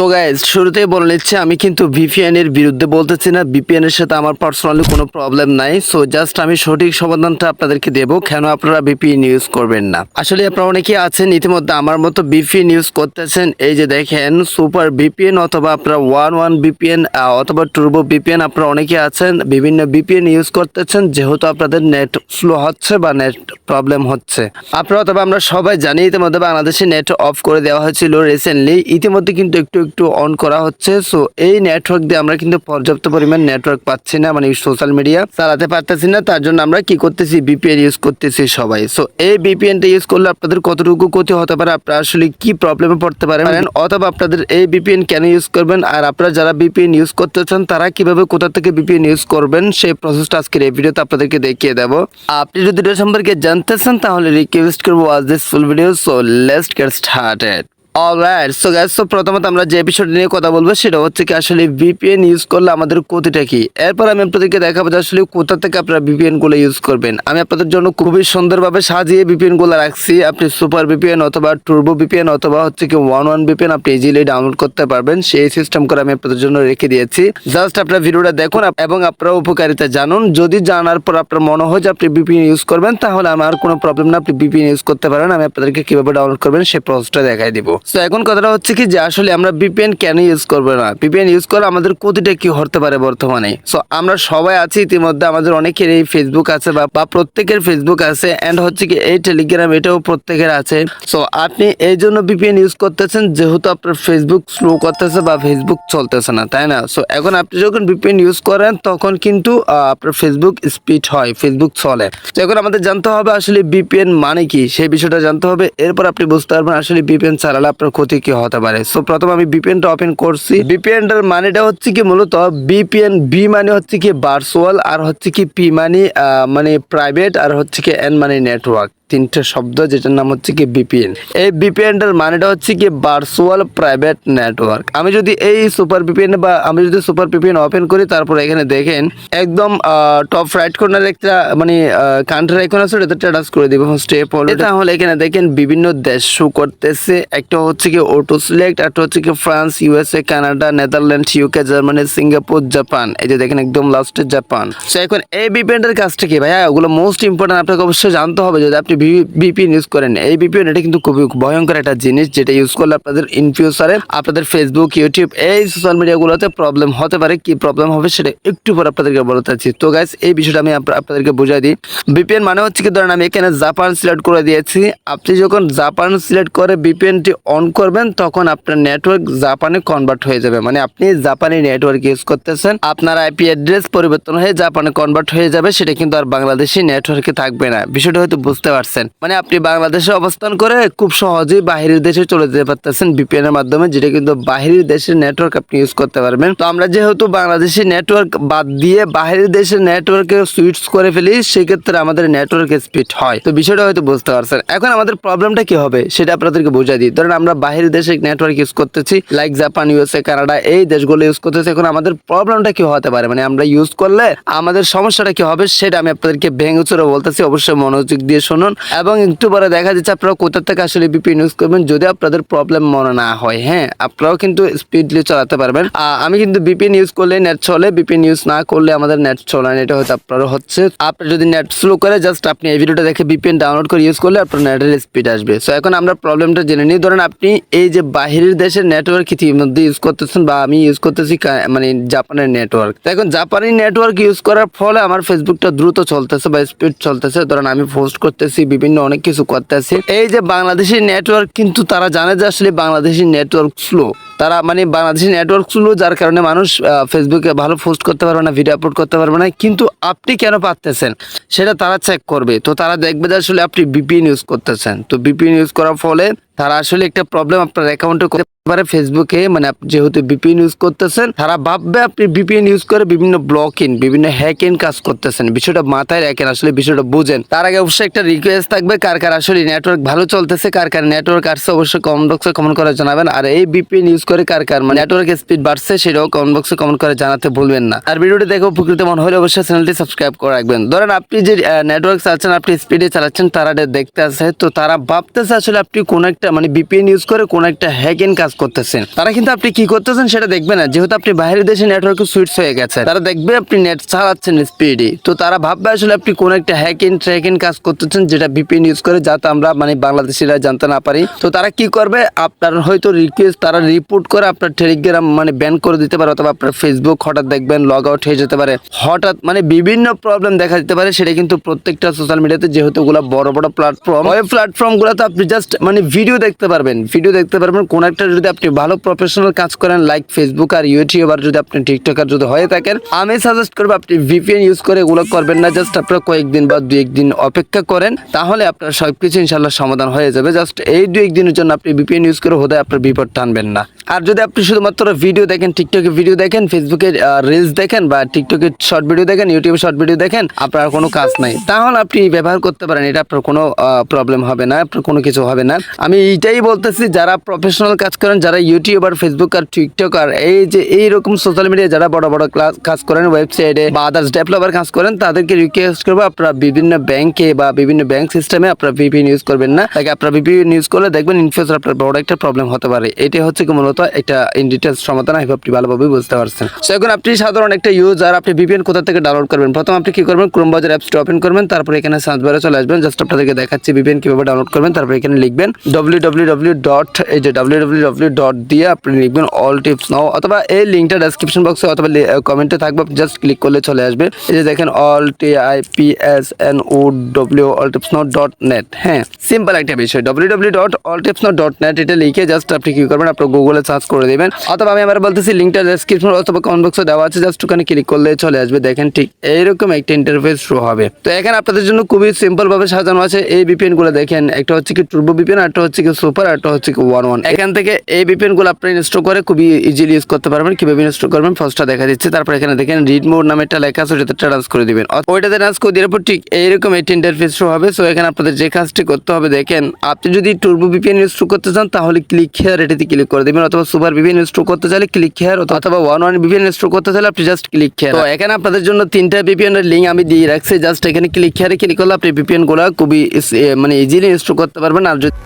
তো গাইজ শুরুতেই বলে নিচ্ছি, আমি কিন্তু ভিপিএন এর বিরুদ্ধে বলতেছি না। ভিপিএন এর সাথে আমার পার্সোনালি কোনো প্রবলেম নাই। সো জাস্ট আমি সঠিক সমাধানটা আপনাদেরকে দেব, কেন আপনারা ভিপিএন ইউজ করবেন না। আসলে আপনারা অনেকে আছেন, ইতিমধ্যে আমার মতো ভিপিএন ইউজ করতেছেন। এই যে দেখেন সুপার ভিপিএন অথবা আপনারা ওয়ান ওয়ান ভিপিএন অথবা টুরবো ভিপিএন আপনারা অনেকে আছেন, বিভিন্ন ভিপিএন ইউজ করতেছেন, যেহেতু আপনাদের নেট স্লো হচ্ছে বা নেট প্রবলেম হচ্ছে। আপনারা অথবা আমরা সবাই জানি, ইতিমধ্যে বাংলাদেশে নেট অফ করে দেওয়া হয়েছিল রিসেন্টলি ইতিমধ্যে কিন্তু একটু একটু অন করা হচ্ছে। সো এই নেটওয়ার্ক দিয়ে আমরা কিন্তু পর্যাপ্ত পরিমাণ নেটওয়ার্ক পাচ্ছি না মানে সোশ্যাল মিডিয়া চালাতে পারতেছি না। তার জন্য আমরা কি করতেছি? বিপিএন ইউজ করতেছি সবাই। সো এই বিপিএনটা ইউজ করলে আপনাদের কতটুকু ক্ষতি হতে পারে? আপনারা আসলে কি প্রবলেমে পড়তে পারেন? অথবা আপনাদের এই বিপিএন কেন ইউজ করবেন? আর আপনারা যারা বিপিএন ইউজ করতে চান, তারা কীভাবে কোথা থেকে বিপিএন ইউজ করবেন? সেই প্রসেসটা আজকের এই ভিডিওতে আপনাদেরকে দেখিয়ে দেব। আপনি যদি এটা সম্পর্কে জানতে চান, তাহলে রিকোয়েস্ট করব watch this full video so let's get started alright so guys তো প্রথমত আমরা যে বিষয়টা নিয়ে কথা বলব সেটা হচ্ছে কি আসলে ভিপিএন ইউজ করলে আমাদের ক্ষতিটা কি? এরপর আমি আপনাদেরকে দেখাবো যে আসলে কোথা থেকে আপনারা ভিপিএনগুলো ইউজ করবেন। আমি আপনাদের জন্য খুবই সুন্দরভাবে সাজিয়ে ভিপিএনগুলো রাখছি। আপনি সুপার ভিপিএন অথবা টুরবো ভিপিএন অথবা হচ্ছে কি ওয়ান ওয়ান ভিপিএন আপনি ইজিলি ডাউনলোড করতে পারবেন। সেই সিস্টেম করে আমি আপনাদের জন্য রেখে দিয়েছি। জাস্ট আপনার ভিডিওটা দেখুন এবং আপনারা উপকারিতা জানুন। যদি জানার পর আপনার মনে হয় যে আপনি ভিপিএন ইউজ করবেন, তাহলে আমার কোনো প্রবলেম না। আপনি ভিপিএন ইউজ করতে পারেন। আমি আপনাদেরকে কীভাবে ডাউনলোড করবেন সেই প্রসেসটা দেখাই দিব। তো এখন কথাটা হচ্ছে কি যে আসলে আমরা বিপিএন কেন ইউজ করব না? বিপিএন ইউজ করে আমাদের ক্ষতিটা কি হতে পারে বর্তমানে? সো আমরা সবাই আছি ইতিমধ্যে, আমাদের অনেকের এই ফেসবুক আছে বা প্রত্যেকের ফেসবুক আছে এন্ড হচ্ছে কি এই টেলিগ্রাম এটাও প্রত্যেকের আছে। সো আপনি এই জন্য বিপিএন ইউজ করতেছেন যেহেতু আপনার ফেসবুক স্লো করতেছে বা ফেসবুক চলতেছে না, তাই না? সো এখন আপনি যখন বিপিএন ইউজ করেন, তখন কিন্তু আপনার ফেসবুক স্পিড হয় ফেসবুক চলে। তো এখন আমাদের জানতে হবে আসলে বিপিএন মানে কি? সেই বিষয়টা জানতে হবে। এরপর আপনি বুঝতে পারবেন আসলে বিপিএন চালালে আপনার ক্ষতি কি হতে পারে? সো প্রথম আমি বিপিএনটা ওপেন করছি। বিপিএনটার মানেটা হচ্ছে কি মূলত বিপিএন বি মানে হচ্ছে কি ভার্চুয়াল আর হচ্ছে কি পি মানে মানে প্রাইভেট আর হচ্ছে কি এন মানে নেটওয়ার্ক তিনটে শব্দ যেটার নাম হচ্ছে কি বিপিএন এই বিপিএনটার মানেটা হচ্ছে কি ভার্চুয়াল প্রাইভেট নেটওয়ার্ক আমি যদি এই সুপার বিপিএন বা আমি যদি সুপার বিপিএন ওপেন করি তারপর এখানে দেখেন একদম টপ রাইট কর্নারে একটা মানে কান্ট্রি আইকন আছে ওটাতে টাচ করে দিব স্টেপ হলো। তাহলে এখানে দেখেন বিভিন্ন দেশ শো করতেছে। একটা হচ্ছে কি অটো সিলেক্ট একটা হচ্ছে কি France USA Canada Netherland UK Germany Singapore Japan এই যে দেখেন একদম লাস্টে জাপান সো এখন এই বিপিএনটার কাজটা কি ভাইয়া? ওগুলো মোস্ট ইম্পর্টেন্ট আপনাকে অবশ্যই জানতে হবে। যদি আপনি বিপিএন ইউজ করেন। এই বিপিএন এটা কিন্তু খুবই ভয়ঙ্কর একটা জিনিস যেটা ইউজ করলে আপনাদের ইন ফিউচারে আপনাদের ফেসবুক ইউটিউব এই সোশ্যাল মিডিয়াগুলোতে প্রবলেম হতে পারে। কি প্রবলেম হবে সেটা একটু পর আপনাদেরকে বলতে চাচ্ছি। তো গাইস এই বিষয়টা আমি আপনাদেরকে বুঝাই দিই। বিপিএন মানে হচ্ছে কি, ধরেন আমি এখানে জাপান সিলেক্ট করে দিয়েছি। আপনি যখন জাপান সিলেক্ট করে বিপিএনটি অন করবেন, তখন আপনার নেটওয়ার্ক জাপানে কনভার্ট হয়ে যাবে। মানে আপনি জাপানি নেটওয়ার্ক ইউজ করতেছেন, আপনার আইপি অ্যাড্রেস পরিবর্তন হয়ে জাপানে কনভার্ট হয়ে যাবে। সেটা কিন্তু আর বাংলাদেশি নেটওয়ার্কে থাকবে না। বিষয়টা হয়তো বুঝতে পারছেন। মানে আপনি বাংলাদেশে অবস্থান করে খুব সহজেই বাহিরের দেশে চলে যেতে পারতেছেন বিপিএন এর মাধ্যমে, যেটা কিন্তু বাহিরের দেশের নেটওয়ার্ক আপনি ইউজ করতে পারবেন। তো আমরা যেহেতু বাংলাদেশি নেটওয়ার্ক বাদ দিয়ে বাহিরের দেশের নেটওয়ার্কে সুইচ করে ফেলি, সেক্ষেত্রে আমাদের নেটওয়ার্ক স্পিড হয়। তো বিষয়টা হয়তো বুঝতে পারছেন। এখন আমাদের প্রবলেমটা কি হবে, সেটা আপনাদেরকে বুঝাই দিই। ধরেন আমরা বাহিরের দেশে নেটওয়ার্ক ইউজ করতেছি লাইক জাপান ইউএসএ কানাডা এই দেশগুলো ইউজ করতেছি। এখন আমাদের প্রবলেমটা কি হতে পারে? মানে আমরা ইউজ করলে আমাদের সমস্যাটা কি হবে, সেটা আমি আপনাদেরকে ভেঙে চুরে বলতেছি। অবশ্যই মনোযোগ দিয়ে শুনুন। এবং একটু পরে দেখা যাচ্ছে আপনারা কোথা থেকে আসলে বিপিএন ইউজ করবেন, যদি আপনাদের প্রবলেম মনে না হয় হ্যাঁ আপনারাও কিন্তু স্পিডলি চালাতে পারবেন। আমি কিন্তু বিপিএন ইউজ করলে নেট চলে বিপিএন ইউজ না করলে আমাদের নেট চলে না, এটা হয়তো আপনারও হচ্ছে। আপনার যদি নেট স্লো করে জাস্ট আপনি এই ভিডিওটা দেখে বিপিএন ডাউনলোড করে ইউজ করলে আপনার নেটের স্পিড আসবে। সো এখন আমরা প্রবলেমটা জেনে নিই। ধরেন আপনি এই যে বাহিরের দেশের নেটওয়ার্ক ইতিমধ্যে ইউজ করতেছেন বা আমি ইউজ করতেছি মানে জাপানের নেটওয়ার্ক তো এখন জাপানি নেটওয়ার্ক ইউজ করার ফলে আমার ফেসবুকটা দ্রুত চলতেছে বা স্পিড চলতেছে। ধরেন আমি পোস্ট করতেছি বিভিন্ন অনেক কিছু করতেছে এই যে বাংলাদেশি নেটওয়ার্ক কিন্তু তারা জানে যে আসলে বাংলাদেশি নেটওয়ার্ক স্লো তারা মানে বাংলাদেশের নেটওয়ার্ক স্লো যার কারণে মানুষ ফেসবুকে ভালো পোস্ট করতে পারবে না ভিডিও আপলোড করতে পারবে না। কিন্তু আপনি কেন পারতেছেন? সেটা তারা চেক করবে। তো তারা দেখবে যে আসলে আপনি বিপিএন ইউজ করতেছেন। তো বিপিএন ইউজ করার ফলে তারা আসলে একটা প্রবলেম আপনার অ্যাকাউন্টে করতে পারে ফেসবুকে মানে যেহেতু বিপিএন ইউজ করতেছেন, তারা ভাববে আপনি বিপিএন ইউজ করে বিভিন্ন ব্লকিং বিভিন্ন হ্যাকিং কাজ করতেছেন। বিষয়টা মাথায় রাখেন, আসলে বিষয়টা বুঝেন। তার আগে অবশ্যই একটা রিকোয়েস্ট থাকবে, কার কার আসলে নেটওয়ার্ক ভালো চলতেছে, কার কার নেটওয়ার্ক আসছে অবশ্যই কমেন্ট বক্সে কমেন্ট করে জানাবেন। আর এই বিপিএন ইউজ করে কার কার মানে নেটওয়ার্ক স্পিড বাড়ছে, সেটাও কমেন্ট বক্সে কমেন্ট করে জানাতে ভুলবেন না। আর ভিডিওটি দেখে উপকৃত মনে হলে অবশ্যই চ্যানেলটি সাবস্ক্রাইব করে রাখবেন। ধরেন আপনি যে নেটওয়ার্ক চালাচ্ছেন আপনি স্পিডে চালাচ্ছেন, তারা দেখতে আছে তো তারা ভাবতেছে আসলে আপনি কোন একটা একটা মানে বিপিএন ইউজ করে কোন একটা হ্যাকিং কাজ করতেছেন। তারা কিন্তু আপনি কি করতেছেন সেটা দেখবে না। যেহেতু আপনি বাইরের দেশে নেটওয়ার্কে সুইটস হয়ে গেছে তারা দেখবে আপনি নেট চালাচ্ছেন স্পিডে তো তারা ভাববে আসলে আপনি কোন একটা হ্যাকিং ট্র্যাকিং কাজ করতেছেন যেটা বিপিএন ইউজ করে যাতে আমরা মানে বাংলাদেশিরা জানতে না পারি। তো তারা কি করবে? আপনার হয়তো রিকোয়েস্ট তারা রিপোর্ট করে আপনার টেলিগ্রাম মানে ব্যান করে দিতে পারে, অথবা আপনার ফেসবুক হঠাৎ দেখবেন লগ আউট হয়ে যেতে পারে। হঠাৎ মানে বিভিন্ন প্রবলেম দেখা দিতে পারে, সেটা কিন্তু প্রত্যেকটা সোশ্যাল মিডিয়াতে যেহেতু ওগুলো বড় বড় প্ল্যাটফর্ম ওই প্ল্যাটফর্ম প্ল্যাটফর্মগুলোতে আপনি জাস্ট মানে ভিডিও দেখতে পারবেন। ভিডিও দেখতে পারবেন কোন একটা যদি আপনি ভালো প্রফেশনাল কাজ করেন লাইক ফেসবুক আর ইউটিউব আর যদি আপনি টিকটকার যদি হয়ে থাকেন, আমি সাজেস্ট করব আপনি ভিপিএন ইউজ করে এগুলো করবেন না। জাস্ট আপনার কয়েকদিন বা দু একদিন অপেক্ষা করেন, তাহলে আপনার সবকিছু ইনশাল্লাহ সমাধান হয়ে যাবে। জাস্ট এই দু একদিনের জন্য আপনি ভিপিএন ইউজ করে হোদায় আপনার বিপদ টানবেন না। আর যদি আপনি শুধুমাত্র ভিডিও দেখেন টিকটকে ভিডিও দেখেন ফেসবুকে রিলস দেখেন বা টিকটকে শর্ট ভিডিও দেখেন ইউটিউবে শর্ট ভিডিও দেখেন, আপনার কোনো কাজ নাই। তাহলে আপনি ব্যবহার করতে পারেন, এটা আপনার কোনো প্রবলেম হবে না, আপনার কোনো কিছু হবে না। আমি এইটাই বলতেছি, যারা প্রফেশনাল কাজ করেন, যারা ইউটিউব আর ফেসবুক আর টিকটক আর এই যে এইরকম সোশ্যাল মিডিয়া যারা বড় বড় ক্লাস কাজ করেন ওয়েবসাইটে বা আদার্স ডেভেলপার কাজ করেন, তাদেরকে রিকোয়েস্ট করব, আপনারা বিভিন্ন ব্যাংকে বা বিভিন্ন ব্যাংক সিস্টেমে আপনারা ভিপিএন ইউজ করবেন না। তাকে আপনারা ভিপিএন ইউজ করলে দেখবেন ইন ফিউচার আপনার বড় একটা প্রবলেম হতে পারে। এটাই হচ্ছে কি মূলত একটা ইন ডিটেলস সমাধান আমি আপনি ভালোভাবে বুঝতে পারছেন। So, এখন আপনি সাধারণ একটা ইউজার আপনি ভিপিএন কোথা থেকে ডাউনলোড করবেন? প্রথম আপনি কি করবেন? ক্রোম ব্রাউজার অ্যাপসটা ওপেন করবেন তারপর এখানে সার্চ বারে চলে আসবেন। জাস্ট আপনাদেরকে দেখাচ্ছি ভিপিএন কীভাবে ডাউনলোড করবেন তারপর এখানে লিখবেন www ডট এই যে www ডট দিয়ে আপনি লিখবেন অল টিপস নাও অথবা এই লিঙ্কটা ডেসক্রিপশন বক্সে অথবা কমেন্টে থাকবে জাস্ট ক্লিক করলে চলে আসবে। এই যে দেখেন all T I P S N O W all tips now dot net হ্যাঁ? সিম্পল একটা বিষয় www dot all tips now dot net এটা লিখে জাস্ট আপনি কি করবেন আপনার গুগলে সার্চ করে দেবেন। অথবা আমি আবার বলতেছি লিঙ্কটা ডেসক্রিপশন অথবা কমেন্ট বক্সে দেওয়া আছে। জাস্ট ওখানে ক্লিক করলে চলে আসবে। দেখেন ঠিক এইরকম একটা ইন্টারফেস শো হবে। তো এখানে আপনাদের জন্য খুবই সিম্পল ভাবে সাজানো আছে। এই বিপিএনগুলো দেখেন, একটা হচ্ছে কি টুর্বো বিপিএন একটা হচ্ছে কি সুপার একটা হচ্ছে কি ওয়ান ওয়ান এখান থেকে এই বিপিএনগুলো আপনি ইনস্টল করে খুবই ইজিলি ইউজ করতে পারবেন। কীভাবে ইনস্টল করবেন ফার্স্টটা দেখা দিচ্ছে। তারপর এখানে দেখেন রিড মোড নামে একটা লেখা আছে, ওটাতে ট্রান্স করে দিবেন। ওইটাতে ট্রান্স করে দেওয়ার পর ঠিক এইরকম একটা ইন্টারফেস শো হবে। সো এখানে আপনাদের যে কাজটি করতে হবে, দেখেন, আপনি যদি টুর্বো বিপিএন ইনস্টল করতে চান, তাহলে ক্লিক হেয়ার এটাতে ক্লিক করে দিবেন। অথবা সুপার বিভিন্ন ইনস্টল করতে চাইলে ক্লিক হেয়ার অথবা ওয়ান ওয়ান বিভিন্ন ইনস্টল করতে চাইলে আপনি জাস্ট ক্লিক হেয়ার তো এখানে আপনাদের জন্য তিনটা বিপিএন এর লিঙ্ক আমি দিয়ে রাখছি। জাস্ট এখানে ক্লিক হেয়ারে ক্লিক করলে আপনি বিপিএনগুলো খুবই মানে ইজিলি ইনস্টল করতে পারবেন। আর যদি